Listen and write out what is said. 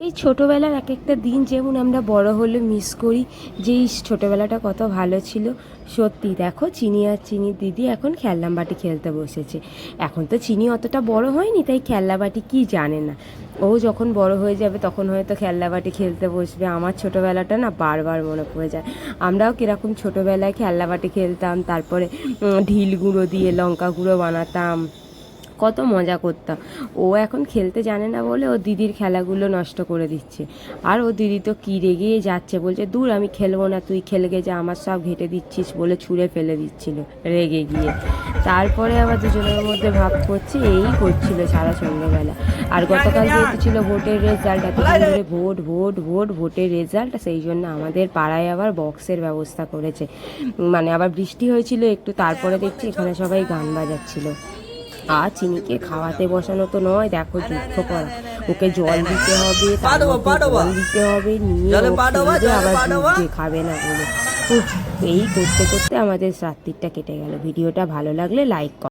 এই ছোটোবেলার এক একটা দিন যেমন আমরা বড় হলে মিস করি যে ছোটোবেলাটা কত ভালো ছিল। সত্যি দেখো, চিনি আর চিনি দিদি এখন খেলনাম বাটি খেলতে বসেছে। এখন তো চিনি অতটা বড় হয়নি, তাই খেলনা বাটি কি জানে না। ও যখন বড় হয়ে যাবে তখন হয়তো খেলনা বাটি খেলতে বসবে। আমার ছোটোবেলাটা না বারবার মনে পড়ে যায়। আমরাও কীরকম ছোটোবেলায় খেলনা বাটি খেলতাম, তারপরে ঢিল গুঁড়ো দিয়ে লঙ্কা গুঁড়ো বানাতাম। কত মজা করতাম। ও এখন খেলতে জানে না বলে ও দিদির খেলাগুলো নষ্ট করে দিচ্ছে। আর ও দিদি তো কী রেগে যাচ্ছে বলছে, দূর, আমি খেলব না, তুই খেলগে যা আমার সব ঘেটে দিচ্ছিস বলে ছুঁড়ে ফেলে দিচ্ছিল রেগে গিয়ে। তারপরে আবার দুজনের মধ্যে ভাব করছে, এই করছিল সারা সন্ধ্যেবেলা। আর গতকাল যেহেতু ছিল ভোটের রেজাল্ট ধরে ভোট ভোট ভোট, ভোটের রেজাল্ট সেই জন্য আমাদের পাড়ায় আবার বক্সের ব্যবস্থা করেছে। মানে আবার বৃষ্টি হয়েছিল একটু, তারপরে দেখছি এখানে সবাই গান বাজাচ্ছিল। আর চিনিকে খাওয়াতে বসানো তো নয় দেখো যুদ্ধ করা ওকে জল দিতে হবে জল দিতে হবে নিয়ে আবার দুধ খাবে না বলে। এই করতে করতে আমাদের রাত্রিটা কেটে গেল। ভিডিওটা ভালো লাগলে লাইক কর